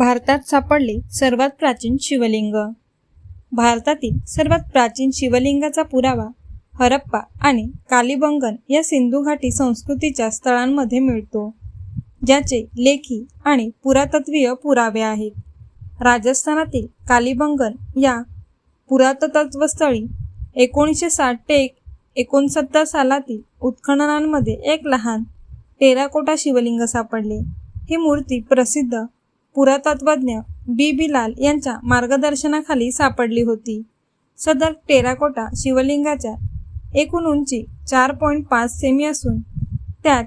भारतात सापडले सर्वात प्राचीन शिवलिंग. भारतातील सर्वात प्राचीन शिवलिंगाचा पुरावा हरप्पा आणि कालीबंगन या सिंधू घाटी संस्कृतीच्या स्थळांमध्ये मिळतो ज्याचे लेखी आणि पुरातत्वीय पुरावे आहेत. राजस्थानातील कालिबंगन या पुरातत्वस्थळी एकोणीसशे साठ ते एक एकोणसत्तर सालातील उत्खननांमध्ये एक लहान टेराकोटा शिवलिंग सापडले. ही मूर्ती प्रसिद्ध पुरातत्वज्ञ बी. बी. लाल यांच्या मार्गदर्शनाखाली सापडली होती. सदर टेराकोटा शिवलिंगाच्या एकूण उंची चार पॉईंट पाच सेमी असून त्यात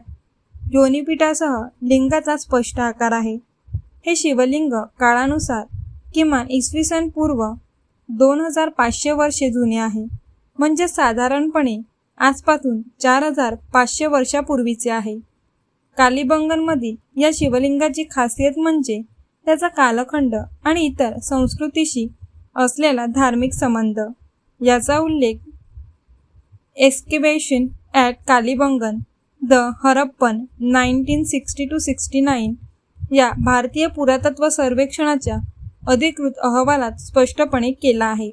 योनिपीठासह लिंगाचा स्पष्ट आकार आहे. हे शिवलिंग काळानुसार किमान इसवी सन पूर्व दोन हजार पाचशे वर्षे जुने आहे. म्हणजे साधारणपणे आजपासून चार हजार पाचशे वर्षापूर्वीचे आहे. कालिबंगनमधील या शिवलिंगाची खासियत म्हणजे त्याचा कालखंड आणि इतर संस्कृतीशी असलेला धार्मिक संबंध. याचा उल्लेख excavation at Kalibangan the Harappan nineteen sixty two sixty nine या भारतीय पुरातत्व सर्वेक्षणाच्या अधिकृत अहवालात स्पष्टपणे केला आहे.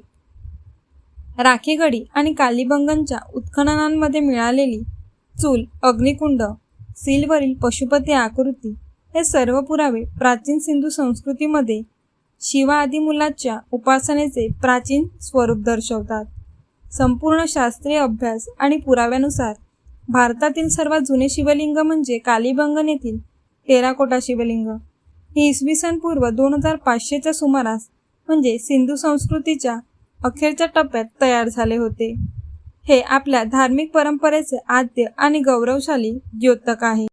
राखीगडी आणि कालिबंगनच्या उत्खननांमध्ये मिळालेली चूल अग्निकुंड सीलवरील पशुपती आकृती हे सर्व पुरावे प्राचीन सिंधू संस्कृतीमध्ये शिवा आदी मुलाच्या उपासनेचे प्राचीन स्वरूप दर्शवतात. संपूर्ण शास्त्रीय अभ्यास आणि पुराव्यानुसार भारतातील सर्वात जुने शिवलिंग म्हणजे कालीबंगन येथील टेराकोटा शिवलिंग. हे इसवी सन पूर्व दोन हजार पाचशेच्या सुमारास म्हणजे सिंधू संस्कृतीच्या अखेरच्या टप्प्यात तयार झाले होते. हे आपल्या धार्मिक परंपरेचे आद्य आणि गौरवशाली द्योतक आहे.